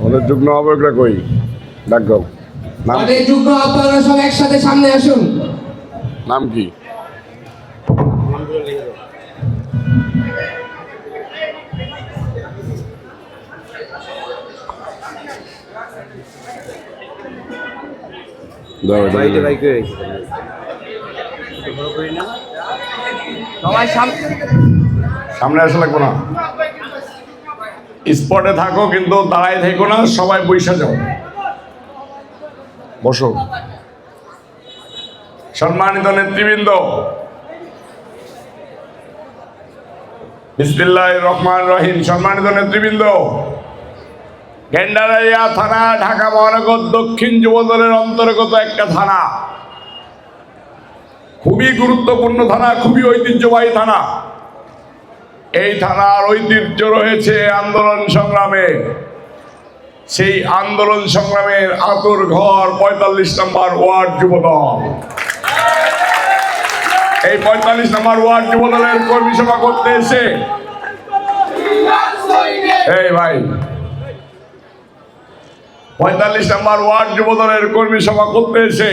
আমাদের যুগ্ম আহ্বায়করা কই? ডাক নাম যুগ্ম আহ্বায়করা সব একসাথে সামনে আসুন। নাম কি? দাও, দাও, দাও। সামনে। সামনে আসা লাগবো না। স্পটে থাকো কিন্তু দাঁড়ায় থেকো না সবাই বৈশা যাও। বসো। সম্মানিত নেতৃবৃন্দ বিসমিল্লাহ রহমান রহিম। সম্মানিত নেতৃবৃন্দ গেন্ডারাইয়া থানা, ঢাকা মহানগর দক্ষিণ যুবদলের অন্তর্গত একটা থানা। খুবই গুরুত্বপূর্ণ থানা, খুবই ঐতিহ্যবাহী থানা। এই থানার ঐতিহ্য রয়েছে আন্দোলন সংগ্রামে। সেই আন্দোলন সংগ্রামের আতুর ঘর পঁয়তাল্লিশ নম্বর ওয়ার্ড যুবদল। এই পঁয়তাল্লিশ নম্বর ওয়ার্ড যুবদলের কর্মী সভা করতে এসে এই ভাই পঁয়তাল্লিশ নম্বর ওয়ার্ড যুবদলের কর্মী সভা করতে এসে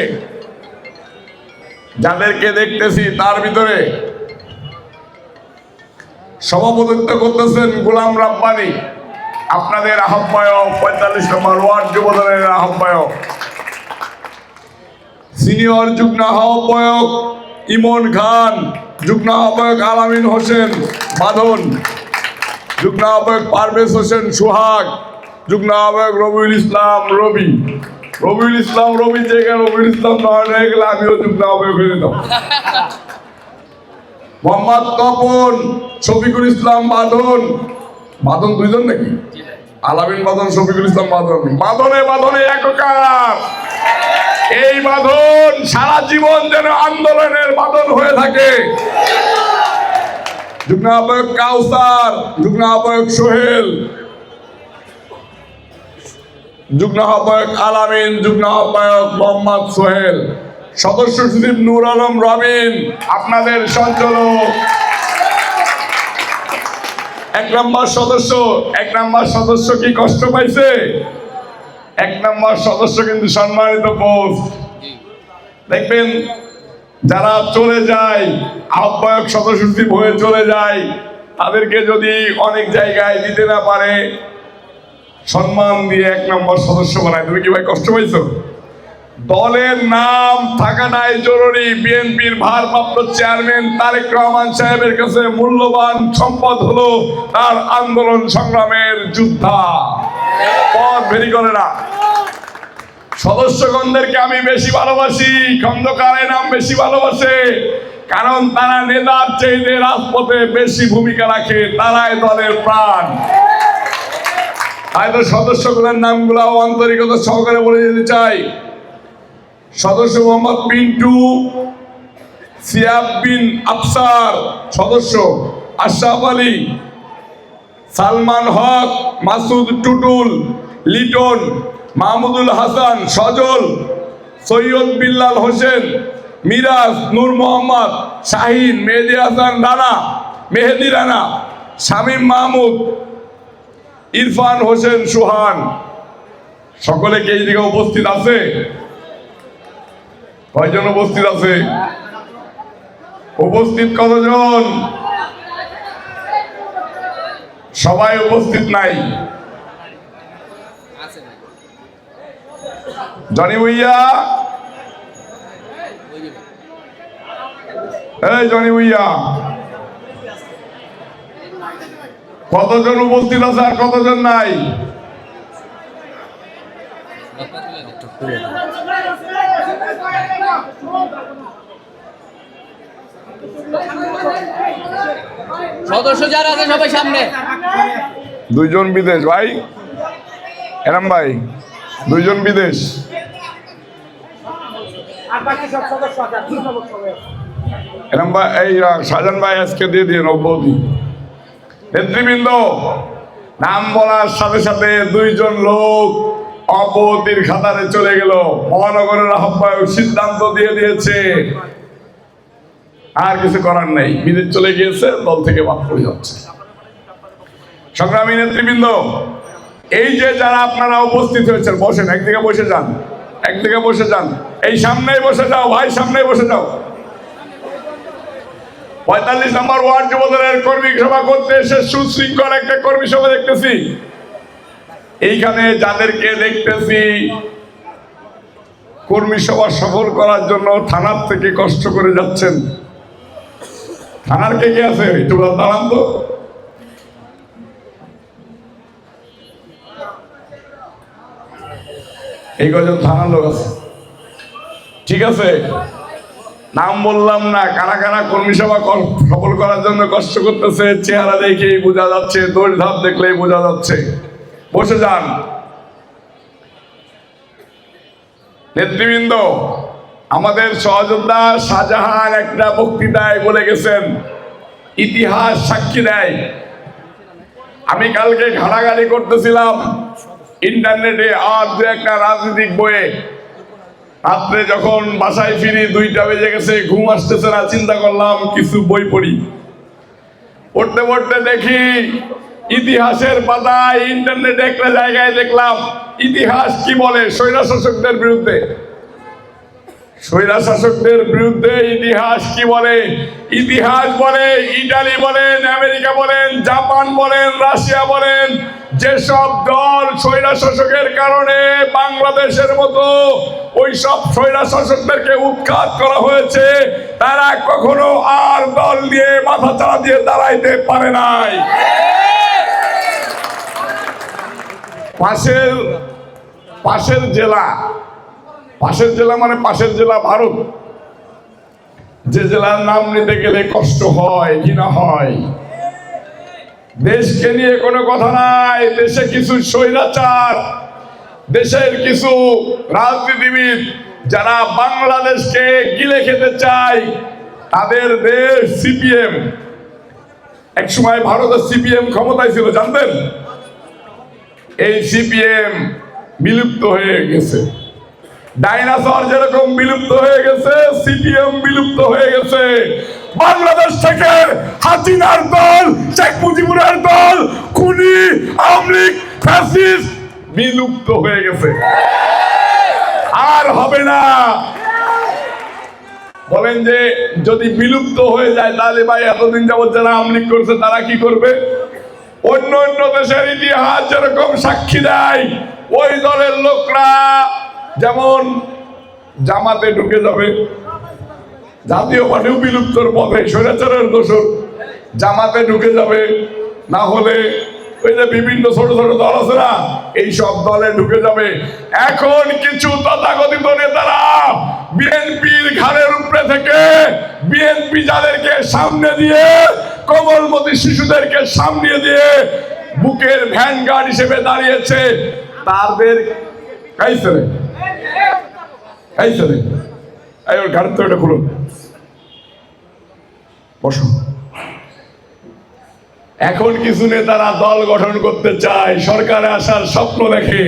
যাদেরকে দেখতেছি তার ভিতরে সভাপতিত্ব করতেছেন গোলাম রাব্বানি। আপনাদের আহ্বায়ক, পঁয়তাল্লিশ নম্বর ওয়ার্ড যুবদলের আহ্বায়ক। সিনিয়র যুগ্ম আহ্বায়ক ইমন খান, যুগ্ম আহ্বায়ক আলামিন হোসেন বাঁধন যুগ্ম আহ্বায়ক পারভেজ হোসেন সোহাগ যুগ্ম আহ্বায়ক রবিউল ইসলাম, রবি। রবিউল ইসলাম, রবি জায়গায় রবিউল ইসলাম নয় হয়ে গেলে আমিও যুগ্ম আহ্বায়ক হয়ে যেতাম মোহাম্মদ তপন, শফিকুল ইসলাম, বাঁধন। বাঁধন দুইজন নাকি? আলামিন বাঁধন, শফিকুল ইসলাম, বাঁধন। বাঁধনে বাঁধনে একাকার। এই বাঁধন সারা জীবন যেন আন্দোলনের বাঁধন হয়ে থাকে। যুগ্ম আহ্বায়ক কাউসার যুগ্ম আহ্বায়ক সোহেল। যুগ্ম আহ্বায়ক আলামিন, যুগ্ম আহ্বায়ক মোহাম্মদ সোহেল, সদস্য সচিব নূর আলম রবিন, আপনাদের সঞ্চালক। এক নম্বর সদস্য, এক নম্বর সদস্য কি কষ্ট পাইছে? এক নম্বর সদস্য কিন্তু সম্মানিত পোস্ট। দেখবেন, যারা চলে যায়, আহ্বায়ক সদস্য হয়ে চলে যায়, তাদেরকে যদি অনেক জায়গায় দিতে না পারে সম্মান দিয়ে এক নম্বর সদস্য বানায়। তুমি কি ভাই কষ্ট পাইছো? দলের নাম থাকাটাই জরুরি। বিএনপির ভারপ্রাপ্ত চেয়ারম্যান তারেক রহমান সাহেবের কাছে মূল্যবান সম্পদ হলো তার আন্দোলন সংগ্রামের যোদ্ধা। পথ ভেরি করে না। সদস্যগণদেরকে আমি বেশি ভালোবাসি, খন্দকারের নাম বেশি ভালোবাসে, কারণ তারা নেতার চাইতে রাজপথে বেশি ভূমিকা রাখে, তারাই দলের প্রাণ। হয়তো সদস্যগুলোর নামগুলো আন্তরিকতা সহকারে বলে যেতে চাই। সদস্য মোহাম্মদ পিন্টু সিয়াব বিন আফসার সদস্য, আশরাফ আলী, সালমান হক, মাসুদ টুটুল, লিটন, মাহমুদুল হাসান, সজল, সৈয়দ বিল্লাল হোসেন, মিরাজ, নূর মোহাম্মদ, শাহিন, মেহেদি হাসান রানা, মেহেদি রানা, শামীম মাহমুদ ইরফান হোসেন সুহান। সকলে কি এই দিকে উপস্থিত আছে? কয়জন উপস্থিত আছে? উপস্থিত কতজন? সবাই উপস্থিত নাই। জনি ভুইয়া? এই জনি ভুইয়া। কতজন উপস্থিত আছে আর কতজন নাই? সদস্য যারা আছে সবাই সামনে। দুইজন বিদেশ ভাই। এরাম ভাই দুইজন বিদেশ। এরাম ভাই এই শাহজাহান ভাই আজকে দিয়ে দিয়ে নব্বদি নেতৃবৃন্দ, নাম বলার সাথে সাথে দুইজন লোক অপতির খাতারে চলে গেল। মহানগরের আহ্বায়ক সিদ্ধান্ত দিয়ে দিয়েছে। আর কিছু করার নেই। বিদেশ চলে গিয়েছে, দল থেকে বাদ পড়ে যাচ্ছে। সংগ্রামী নেতৃবৃন্দ, এই যে যারা আপনারা উপস্থিত হয়েছেন, বসেন, একদিকে বসে যান, একদিকে বসে যান। এই সামনেই বসে যাও, ভাই, সামনেই বসে যাও। পঁয়তাল্লিশ নম্বর ওয়ার্ড যুবদলের কর্মী সভা করতে এসে সুশৃঙ্খল একটা কর্মী সভা দেখতেছি। এইখানে যাদেরকে দেখতেছি, কর্মী সভা সফল করার জন্য থানার থেকে কষ্ট করে যাচ্ছেন। থানার কে কে আছে? একটু দাঁড়ান তো। এই কজন থানার লোক আছে। ঠিক আছে? নাম বললাম না, কারা কারা কর্মী সভা সফল করার জন্য কষ্ট করতেছে, চেহারা দেখেই বোঝা যাচ্ছে দৌড় ধাপ দেখলেই বোঝা যাচ্ছে। বসে যান। নেতৃবৃন্দ, আমাদের সহযোদ্ধা শাহজাহান একটা বক্তৃতায় বলে গেছেন, ইতিহাস সাক্ষী দেয়। আমি কালকে ঘাড়াঘাড়ি করতেছিলাম, ইন্টারনেটে আর দু একটা রাজনৈতিক বইয়ে। রাত্রে যখন বাসায় ফিরি, দুইটা বেজে গেছে, ঘুম আসতেছে না, চিন্তা করলাম কিছু বই পড়ি। পড়তে পড়তে দেখি ইতিহাসের পাতায়, ইন্টারনেটে একটা জায়গায় দেখলাম, ইতিহাস কি বলে? স্বৈরা শাসকদের বিরুদ্ধে। স্বৈরা শাসকদের বিরুদ্ধে ইতিহাস কি বলে? ইতিহাস বলে ইটালি বলেন, আমেরিকা বলেন, জাপান বলেন, রাশিয়া বলেন যেসব দল স্বৈরা শাসকের কারণে বাংলাদেশের মতো ওই সব স্বৈরা শাসকদেরকে উৎখাত করা হয়েছে, তারা কখনো আর দল নিয়ে মাথা চাড়া দিয়ে দাঁড়াইতে পারে নাই। পাশের পাশের জেলা পাশের জেলা মানে পাশের জেলা ভারত। যে জেলার নাম নিতে গেলে কষ্ট হয়, ঘৃণা হয়। দেশকে নিয়ে কোনো কথা নাই, দেশে কিছু স্বৈরাচার, দেশের কিছু রাজনীতিবিদ যারা বাংলাদেশকে গিলে খেতে চায়, তাদের দেশ সিপিএম। এক সময় ভারতের সিপিএম ক্ষমতায় ছিল, জানতেন? এই সিপিএম বিলুপ্ত হয়ে গেছে। ডাইনাসর যেরকম বিলুপ্ত হয়ে গেছে, সিপিএম বিলুপ্ত হয়ে গেছে। বাংলাদেশ থেকে হাসিনার দল, শেখ মুজিবুরের দল, খুনি আমলিক ফ্যাসিস্ট বিলুপ্ত হয়ে গেছে। আর হবে না। বলেন যে, যদি বিলুপ্ত হয়ে যায়, তাহলে ভাই এতদিন যাবত যারা আমলিক করছে, তারা কি করবে? অন্য অন্য দেশের ইতিহাস যেরকম সাক্ষী দেয়, ওই দলের লোকরা যেমন জামাতে ঢুকে যাবে জাতীয় পার্টিও বিলুপ্তর পথে স্বৈরাচারের দোষর জামাতে ঢুকে যাবে। না হলে ওই যে বিভিন্ন ছোট ছোট দল আছে না, এই সব দলে ঢুকে যাবে। এখন কিছু তথাকথিত নেতারা বিএনপির ঘাড়ের উপরে থেকে বিএনপি যাদেরকে সামনে দিয়ে, কোমলমতি শিশুদেরকে সামনে দিয়ে বুকের ভ্যান গার্ড হিসেবে দাঁড়িয়েছে, তাদের, খাইছে রে। খাইছে রে। ঘাড়ের খুলুন। বসো। এখন কিছু নেতারা দল গঠন করতে চায়, সরকারে আসার স্বপ্ন দেখে।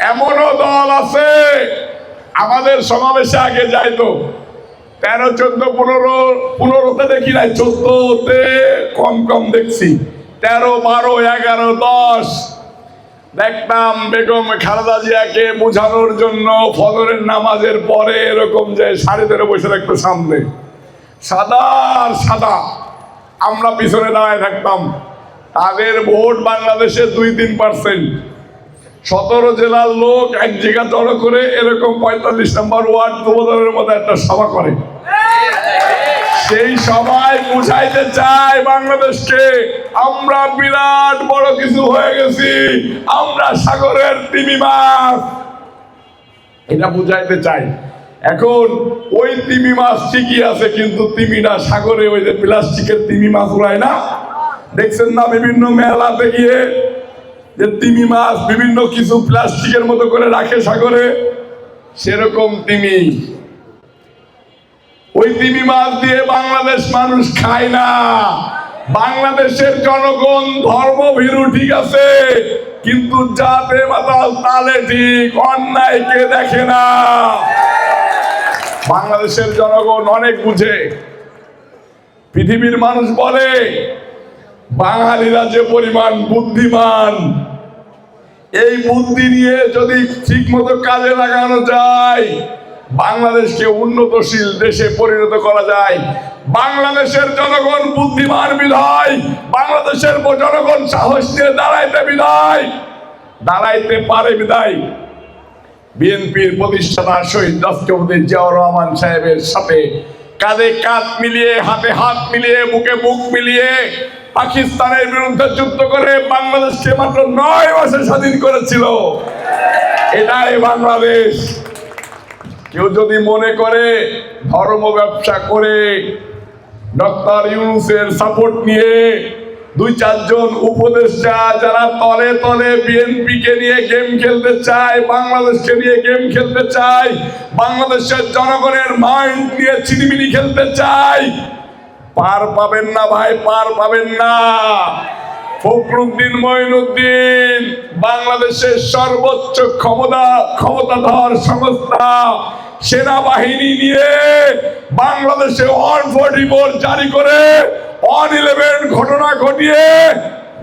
এমনও দল আছে, আমাদের সমাবেশে আগে যাইতো। তেরো, চোদ্দ, পনেরো, পনেরোতে দেখি নাই, চোদ্দতে কম কম দেখছি। তেরো, বারো, এগারো, দশ দেখতাম বেগম খালেদা জিয়াকে বোঝানোর জন্য ফজরের নামাজের পরে এরকম যে সাড়ে তেরো বসে রাখতো সামনে। সাদা সাদা। আমরা পিছনে দাঁড়ায় থাকতাম। তাদের ভোট বাংলাদেশে দুই তিন পার্সেন্ট সতেরো জেলার লোক এক জায়গা জড়ো করে এরকম পঁয়তাল্লিশ নম্বর ওয়ার্ড যুবদলের মধ্যে একটা সভা করে। সেই সবাই বুঝাইতে চায় বাংলাদেশকে। আমরা বিরাট বড় কিছু হয়ে গেছি। আমরা সাগরের তিমি মাছ। এটা বুঝাইতে চাই। এখন ওই তিমি মাছ ঠিকই আছে, কিন্তু তিমিটা সাগরে ওই যে প্লাস্টিকের তিমি মাছ উড়ায় না? দেখছেন না বিভিন্ন মেলাতে গিয়ে যে তিমি মাছ বিভিন্ন কিছু প্লাস্টিকের মতো করে রাখে সাগরে? সেরকম তিমি। ওই তিমি মাছ দিয়ে বাংলাদেশ মানুষ খায় না। বাংলাদেশের জনগণ ধর্মভীরু, ঠিক আছে? কিন্তু যাতে মাতাল তালে ঠিক, অন্যায়কে দেখে না। বাংলাদেশের জনগণ অনেক বুঝে। পৃথিবীর মানুষ বলে, বাঙালিরা যে পরিমাণ বুদ্ধিমান, এই বুদ্ধি নিয়ে যদি ঠিক মতো কাজে লাগানো যায় বাংলাদেশকে উন্নতশীল দেশে পরিণত করা যায়। বাংলাদেশের জনগণ বুদ্ধিমান বিধায়, বাংলাদেশের জনগণ সাহস নিয়ে দাঁড়াইতে বিধায়, দাঁড়াইতে পারে বিধায়। বিএনপির প্রতিষ্ঠাতা শহীদ রাষ্ট্রপতি জিয়াউর রহমান সাহেবের সাথে কাঁধে কাঁধ মিলিয়ে, হাতে হাত মিলিয়ে মুখে মুখ মিলিয়ে পাকিস্তানের বিরুদ্ধে যুদ্ধ করে বাংলাদেশকে মাত্র নয় মাসে স্বাধীন করেছিল। এটাই বাংলাদেশ। কেউ যদি মনে করে ধর্ম ব্যবসা করে ডক্টর ইউনুসের সাপোর্ট নিয়ে দুই চারজন উপদেষ্টা যারা তলে তলে বিএনপি কে নিয়ে গেম খেলতে চায়, বাংলাদেশকে নিয়ে গেম খেলতে চায়, বাংলাদেশের জনগণের মাইন্ড নিয়ে চিনিমিনি খেলতে চায়, পার পাবেন না ভাই, পার পাবেন না। ফখরুদ্দিন মঈনুদ্দিন বাংলাদেশের সর্বোচ্চ ক্ষমতা, ক্ষমতাধর সংস্থা, সেনাবাহিনী নিয়ে বাংলাদেশে ওয়ান ফোর্টি ফোর জারি করে ওয়ান ইলেভেন ঘটনা ঘটিয়ে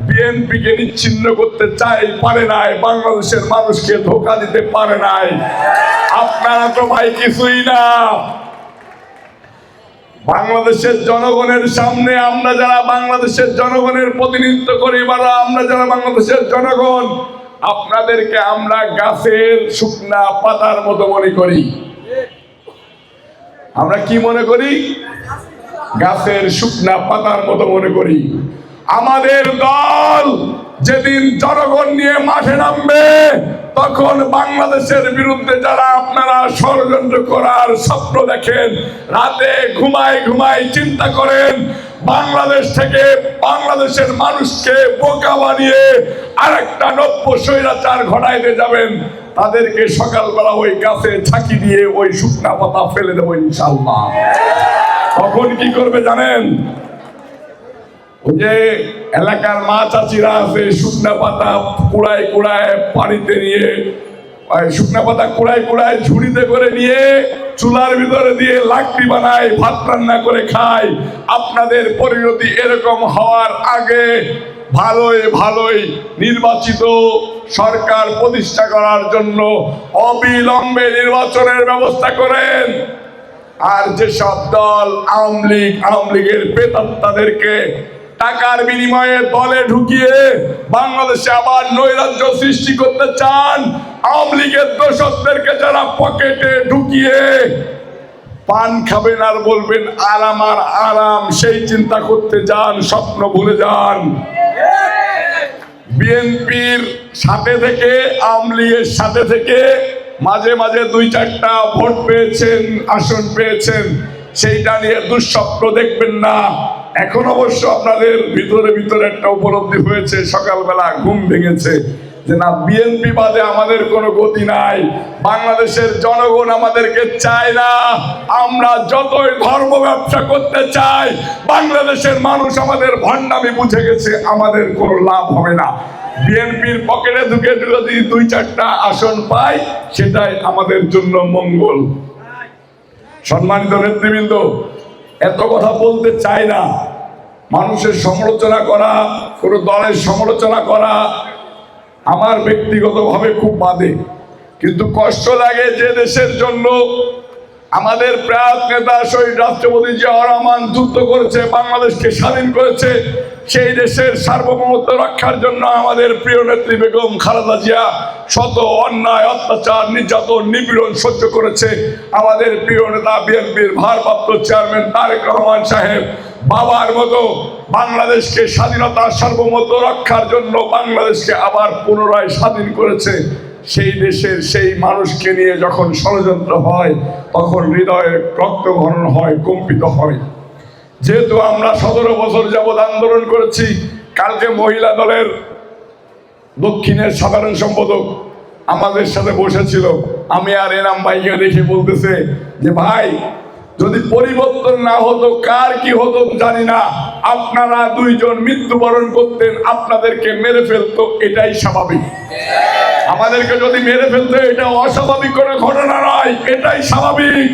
বিএনপিকে নিচ্ছিন্ন করতে চাই, পারে নাই। বাংলাদেশের মানুষকে ধোকা দিতে পারে নাই। আপনারা তো ভাই কিছুই না। বাংলাদেশের জনগণের সামনে আমরা যারা বাংলাদেশের জনগণের প্রতিনিধিত্ব করি বা আমরা যারা বাংলাদেশের জনগণ, আপনাদেরকে আমরা গাছের শুকনা পাতার মতো মনে করি। আমরা কি মনে করি? গাছের শুকনা পাতার মতো মনে করি। আমাদের দল যেদিন জনগণ নিয়ে মাঠে নামবে তখন বাংলাদেশের বিরুদ্ধে যারা আপনারা ষড়যন্ত্র করার স্বপ্ন দেখেন, রাতে ঘুমায় ঘুমায় চিন্তা করেন, বাংলাদেশ থেকে বাংলাদেশের মানুষকে বোকা বানিয়ে আরেকটা নব্য স্বৈরাচার ঘটাইতে যাবেন, তাদেরকে সকালবেলা ওই গাছে ঝাঁকি দিয়ে ওই শুকনা পাতা ফেলে দেবো ইনশাল্লাহ তখন কি করবে জানেন? যে এলাকার মা চাচিরা আছে, শুকনা পাতা কুড়ায় কুড়ায় পানিতে নিয়ে শুকনা পাতা কুড়ায় কুড়ায় ঝুড়িতে করে নিয়ে চুলার ভিতরে দিয়ে লাকড়ি বানায়, ভাত রান্না করে খায়। আপনাদের পরিণতি এরকম হওয়ার আগে ভালোই ভালোই নির্বাচিত সরকার প্রতিষ্ঠা করার জন্য অবিলম্বে নির্বাচনের ব্যবস্থা করেন। আর যেসব দল আওয়ামী লীগ, আওয়ামী লীগের প্রেতাত্মাদেরকে টাকার বিনিময়ে দলে ঢুকিয়ে বাংলাদেশে আবার নৈরাজ্য সৃষ্টি করতে চান, আওয়ামী লীগের দোষকদেরকে যারা পকেটে ঢুকিয়ে পান খাবেন আর বলবেন, আরাম আর আরাম, সেই চিন্তা করতে যান, স্বপ্ন ভুলে যান। বিএনপির সাথে থেকে, আওয়ামী লীগের সাথে থেকে মাঝে মাঝে দুই চারটা ভোট পেয়েছেন, আসন পেয়েছেন, সেইটা নিয়ে দুঃস্বপ্ন দেখবেন না। এখন অবশ্য আপনাদের ভিতরে ভিতরে একটা উপলব্ধি হয়েছে, সকালবেলা ঘুম ভেঙেছে। যে না বিএনপি বাদে আমাদের কোনো গতি নাই। বাংলাদেশের জনগণ আমাদেরকে চায় না। আমরা যতই ধর্ম ব্যবসা করতে চাই, বাংলাদেশের মানুষ আমাদের ভণ্ডামি বুঝে গেছে, আমাদের কোনো লাভ হবে না। বিএনপির পকেটে ঢুকে যদি দুই চারটা আসন পাই, সেটাই আমাদের জন্য মঙ্গল। সম্মানিত নেতৃবৃন্দ এত কথা বলতে চায় না। মানুষের সমালোচনা করা, কোনো দলের সমালোচনা করা আমার ব্যক্তিগতভাবে খুব বাদে কিন্তু কষ্ট লাগে যে দেশের জন্য আমাদের প্রয়াত নেতা শহীদ রাষ্ট্রপতি জিয়াউর রহমান যুদ্ধ করেছে, বাংলাদেশকে স্বাধীন করেছে, সেই দেশের সার্বভৌমত্ব রক্ষার জন্য আমাদের প্রিয় নেত্রী বেগম খালেদা জিয়া শত অন্যায়, অত্যাচার, নির্যাতন, নিপীড়ন সহ্য করেছে। আমাদের প্রিয় নেতা বিএনপির ভারপ্রাপ্ত চেয়ারম্যান তারেক রহমান সাহেব বাবার মতো বাংলাদেশকে স্বাধীনতা সার্বভৌমত্ব রক্ষার জন্য বাংলাদেশকে আবার পুনরায় স্বাধীন করেছে। সেই দেশের সেই মানুষকে নিয়ে যখন ষড়যন্ত্র হয়, তখন হৃদয়ে রক্তঘরণ হয়, কম্পিত হয়। যেহেতু আমরা সতেরো বছর যাবৎ আন্দোলন করেছি, কালকে মহিলা দলের দক্ষিণের সাধারণ সম্পাদক আমাদের সাথে বসেছিল। আমি আর এনাম ভাইকে দেখে বলতেছে যে, ভাই, যদি পরিবর্তন না হতো, কার কি হতো জানি না। আপনারা দুইজন মৃত্যুবরণ করতেন, আপনাদেরকে মেরে ফেলতো, এটাই স্বাভাবিক। আমাদেরকে যদি মেরে ফেলতে, এটা অস্বাভাবিক কোনো ঘটনা নয়, এটাই স্বাভাবিক।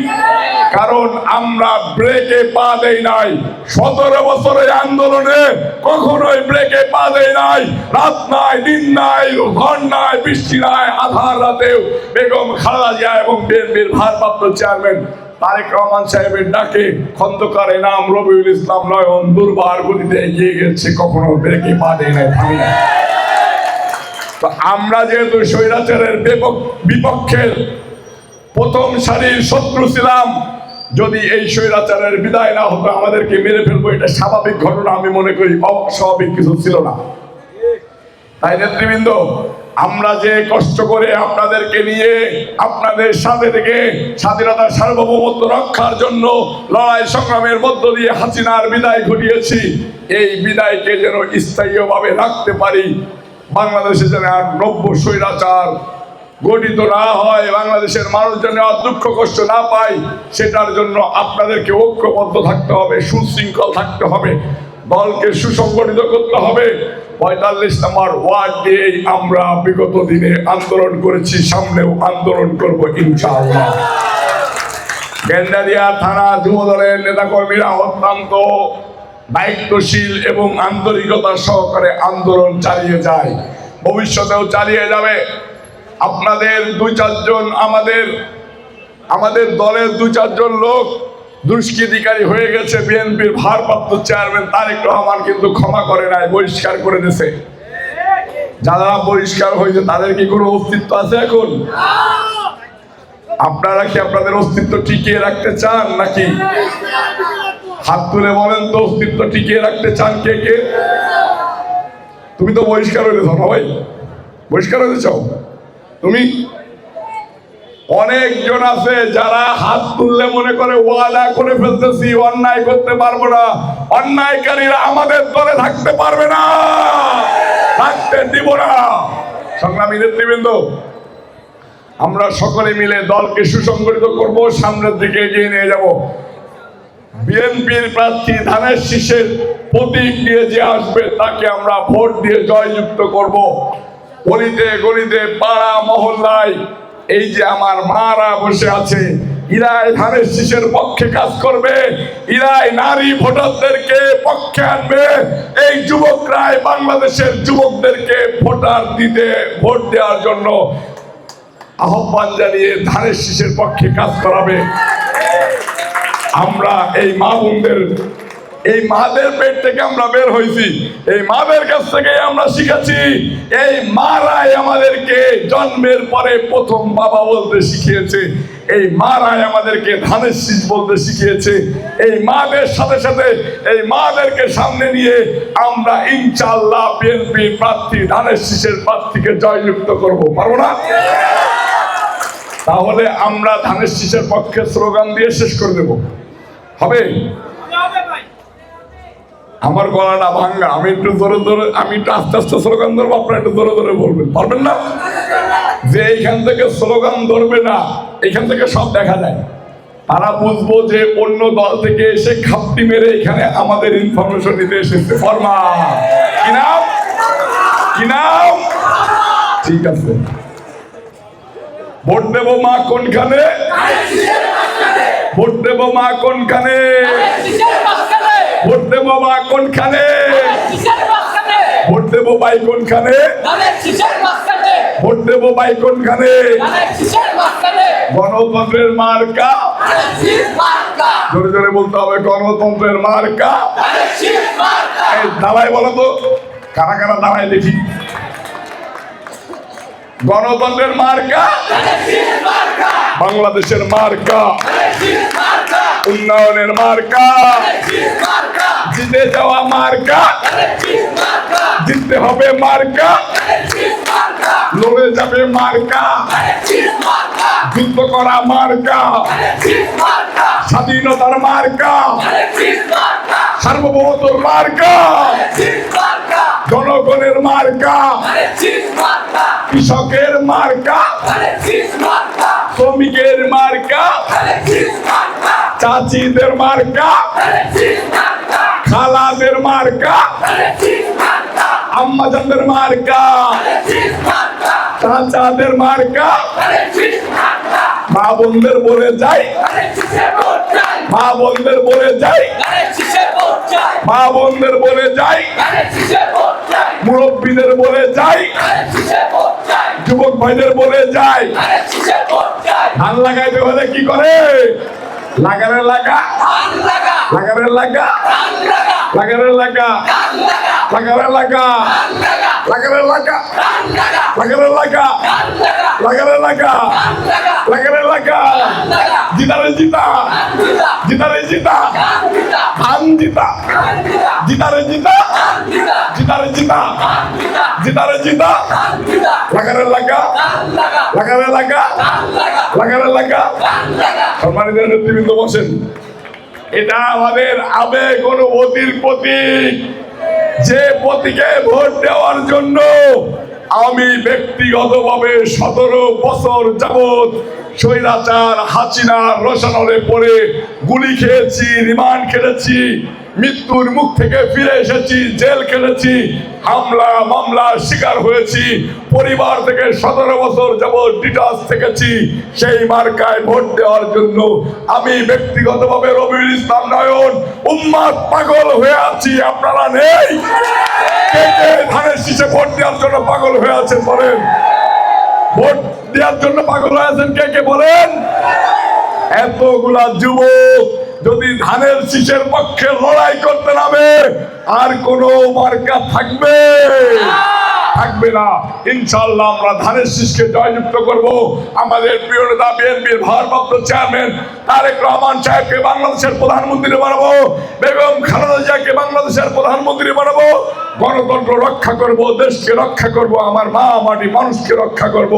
কারণ আমরা ব্রেকে পা দেই নাই। সতেরো বছরের আন্দোলনে কখনোই ব্রেকে পা দেই নাই। রাত নাই, দিন নাই, ঘর নাই, বৃষ্টি নাই, আধার রাতেও বেগম খালেদা জিয়া এবং বিএনপির ভারপ্রাপ্ত চেয়ারম্যান তারেক রহমান সাহেবের ডাকে খন্দকার নাম রবিউল ইসলাম নয়ন দুর্বার গতিতে এগিয়ে গেছে, কখনো ব্রেকে পা দেয় নাই। তো আমরা যেহেতু স্বৈরাচারের বিপক্ষের প্রথম সারির শত্রু ছিলাম, যদি এই স্বৈরাচারের বিদায় না হতো, আমাদেরকে মেরে ফেলব, এটা স্বাভাবিক ঘটনা, আমি মনে করি অস্বাভাবিক কিছু ছিল না। তাই নেতৃবৃন্দ, আমরা যে কষ্ট করে আপনাদেরকে নিয়ে, আপনাদের সাথে থেকে স্বাধীনতার সার্বভৌমত্ব রক্ষার জন্য লড়াই সংগ্রামের মধ্য দিয়ে হাসিনার বিদায় ঘটিয়েছি, এই বিদায়কে যেন স্থায়ীভাবে রাখতে পারি বাংলাদেশে যেন আর নব্য স্বৈরাচার গঠিত না হয়, বাংলাদেশের মানুষ যেন আর দুঃখ কষ্ট না পায়, সেটার জন্য আপনাদেরকে ঐক্যবদ্ধ থাকতে হবে, সুশৃঙ্খল থাকতে হবে, দলকে সুসংগঠিত করতে হবে। পঁয়তাল্লিশ নম্বর ওয়ার্ড দিয়েই আমরা বিগত দিনে আন্দোলন করেছি, সামনেও আন্দোলন করব ইনশাআল্লাহ। গেন্ডারিয়া থানা যুব দলের নেতাকর্মীরা অত্যন্ত দায়িত্বশীল এবং আন্তরিকতা সহকারে আন্দোলন চালিয়ে যায়। ভবিষ্যতেও চালিয়ে যাবে। আপনাদের দুই চারজন আমাদের আমাদের দলের দু চারজন লোক দুষ্কৃতিকারী হয়ে গেছে। বিএনপির ভারপ্রাপ্ত চেয়ারম্যান তারেক রহমান কিন্তু ক্ষমা করে নাই, বহিষ্কার করে দিয়েছে। যারা বহিষ্কার হয়েছে, তাদের কি কোনো অস্তিত্ব আছে এখন? আপনারা কি আপনাদের অস্তিত্ব টিকিয়ে রাখতে চান নাকি? হাত তুলে বলেন তো অস্তিত্ব টিকিয়ে রাখতে চান কে কে? তুমি তো বহিষ্কার হয়েছ না ভাই? বহিষ্কার হতে চাও? তুমি? অনেকজন আছে যারা হাত তুললে মনে করে ওয়াদা করে ফেলতেছি, অন্যায় করতে পারব না। অন্যায়কারীরা আমাদের দলে থাকতে পারবে না। থাকতে দিব না। সংগ্রামী নেতৃবৃন্দ, আমরা সকলে মিলে দলকে সুসংগঠিত করব, সামনের দিকে এগিয়ে নিয়ে যাব। বিএনপির প্রার্থী ধানের শীষের প্রতীক নিয়ে যে আসবে, তাকে আমরা ভোট দিয়ে জয়যুক্ত করব। গলিতে গলিতে পাড়া মহল্লায় এই যে আমার মারা বসে আছে, ইরাই ধানের শীষের পক্ষে কাজ করবে, ইরাই নারী ভোটারদেরকে পক্ষে আনবে, এই যুবকরাই বাংলাদেশের যুবকদেরকে ভোটার দিতে, ভোট দেওয়ার জন্য আহ্বান জানিয়ে ধানের শীষের পক্ষে কাজ করাবে। আমরা এই মা বোনদের, এই মাদের পেট থেকে আমরা বের হয়েছি। এই মাদের কাছ থেকে আমরা শিখেছি, এই মারাই আমাদেরকে জন্মের পরে প্রথম বাবা বলতে শিখিয়েছে। এই মারাই আমাদেরকে ধানের শীষ বলতে শিখিয়েছে। এই মাদের সাথে সাথে এই মাদেরকে সামনে নিয়ে আমরা ইনশাল্লাহ বিএনপি প্রার্থী, ধানের শীষের প্রার্থীকে জয়যুক্ত করব। পারব না? তাহলে আমরা ধানের শীষের পক্ষে স্লোগান দিয়ে শেষ করে দেব। হবে? আমার গলাটা ভাঙ্গা আমি একটু জোরে ধরে আমি একটু আস্তে আস্তে স্লোগান ধরবো, আপনারা একটু ধরে ধরে বলবেন। পারবেন না? যে এইখান থেকে স্লোগান ধরবে না এখান থেকে সব দেখা যায়। তারা বুঝব যে অন্য দল থেকে এসে খাপটি মেরে এখানে আমাদের ইনফরমেশন নিতে এসেছে। ফরমা কি নাম? কি নাম? ঠিক আছে। ভোট দেব মা কোনখানে? ভোট দেব মা কোনখানে? ভোট দেব মা কোনখানে? ভোট দেব ভাই কোনখানে? ভোট দেব ভাই কোনখানে? গণতন্ত্রের মার্কা? জোরে জোরে বলতে হবে, গণতন্ত্রের মার্কা? দাঁড়াই বলো তো, কারা কারা দাঁড়ায় দেখি। গণতন্ত্রের মার্কা। বাংলাদেশের মার্কা। উন্নয়নের মার্কা। জিতে যাওয়া মার্কা। জিততে হবে মার্কা। লড়ে যাবে মার্কা। যুদ্ধ করা মার্কা। স্বাধীনতার মার্কা। সার্বভৌমত্বর মার্কা। জনগণের মার্কা। কৃষকের মার্কা। শ্রমিকের মার্কা। চাচিদের মার্কা। খালাদের মার্কা। আম্মাজানদের মার্কা। চাচাদের মার্কা। মা বোনদের বলে যাই। মা বোনদের বলে যাই। মা বোনদের বলে যাই। মুরব্বীদের বলে যাই। যুবক ভাইদের বলে যাই। ধান লাগাইতে হলে কি করে? লাগারে লাগা। লাগারে লাগা। লাগারে লাগা। লাগারে লাগা। লাগারে লাগা লাগারে লাগা লাগারে লাগা লাগারে লাগা জিতারে জিতা জিতা ধান জিতা জিতা জিতারে জিতা জিতারে জিতা লাগারে লাগা লাগারে লাগা এটা আমাদের আবেগ অনুভূতির প্রতীক। যে প্রতীকে ভোট দেওয়ার জন্য আমি ব্যক্তিগতভাবে সতেরো বছর যাবৎ স্বৈরাচার হাসিনার রসানলে পরে গুলি খেয়েছি, রিমান্ড খেলেছি। মৃত্যুর মুখ থেকে ফিরে এসেছি, জেল খেলেছি, হামলা, মামলার শিকার হয়েছি, পরিবার থেকে সতেরো বছর যাবৎ ডিটাচ থেকেছি, সেই মার্কায় ভোট দেওয়ার জন্য আমি ব্যক্তিগতভাবে রবিউল ইসলাম নয়ন উম্মাদ পাগল হয়ে আছি, আপনারা নেই? ধানের শীষে ভোট দেওয়ার জন্য পাগল হয়ে আছেন বলেন? ভোট দেওয়ার জন্য পাগল হয়ে আছেন কে কে বলেন? এতগুলা যুবক যদি ধানের শীষের পক্ষে লড়াই করতে নামে, আর কোন মার্কা থাকবে। থাকবে না। ইনশাল্লাহ আমরা ধানের শীষকে জয়যুক্ত করব। আমাদের প্রিয় নেতা, বিএনপির ভারপ্রাপ্ত চেয়ারম্যান তারেক রহমান সাহেবকে বাংলাদেশের প্রধানমন্ত্রী বানাবো। বেগম খালেদা জিয়াকে বাংলাদেশের প্রধানমন্ত্রী বানাবো। গণতন্ত্র রক্ষা করব, দেশকে রক্ষা করব, আমার মা, মাটি মানুষকে রক্ষা করব।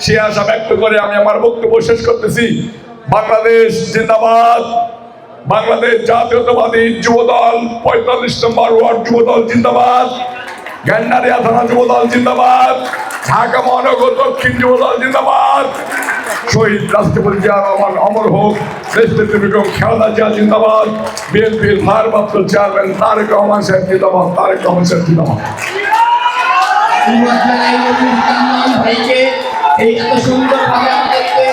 সে আশা ব্যক্ত করে আমি আমার বক্তব্য শেষ করতেছি। বাংলাদেশ জিন্দাবাদ। বাংলাদেশ জাতীয়তাবাদী যুবদল, পঁয়তাল্লিশ নম্বর ওয়ার্ড যুবদল জিন্দাবাদ। গ্যান্ডারিয়া থানা যুবদল জিন্দাবাদ। ঢাকা মহানগর দক্ষিণ যুবদল জিন্দাবাদ। শহীদ রাষ্ট্রপতি জিয়া রহমান অমর হোক দেশ নেত্রী বেগম খেলাদা জিয়া জিন্দাবাদ। বিএনপির ভারপ্রাপ্ত চেয়ারম্যান তারেক রহমান সাহেব জিন্দাবাদ, তারেক রহমান সাহেব জিন্দাবাদ। এই এত সুন্দরভাবে আমাদেরকে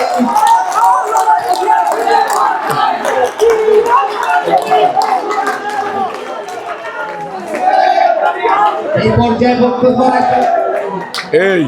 এই পর্যায়ে বক্তব্য রাখেন। এই।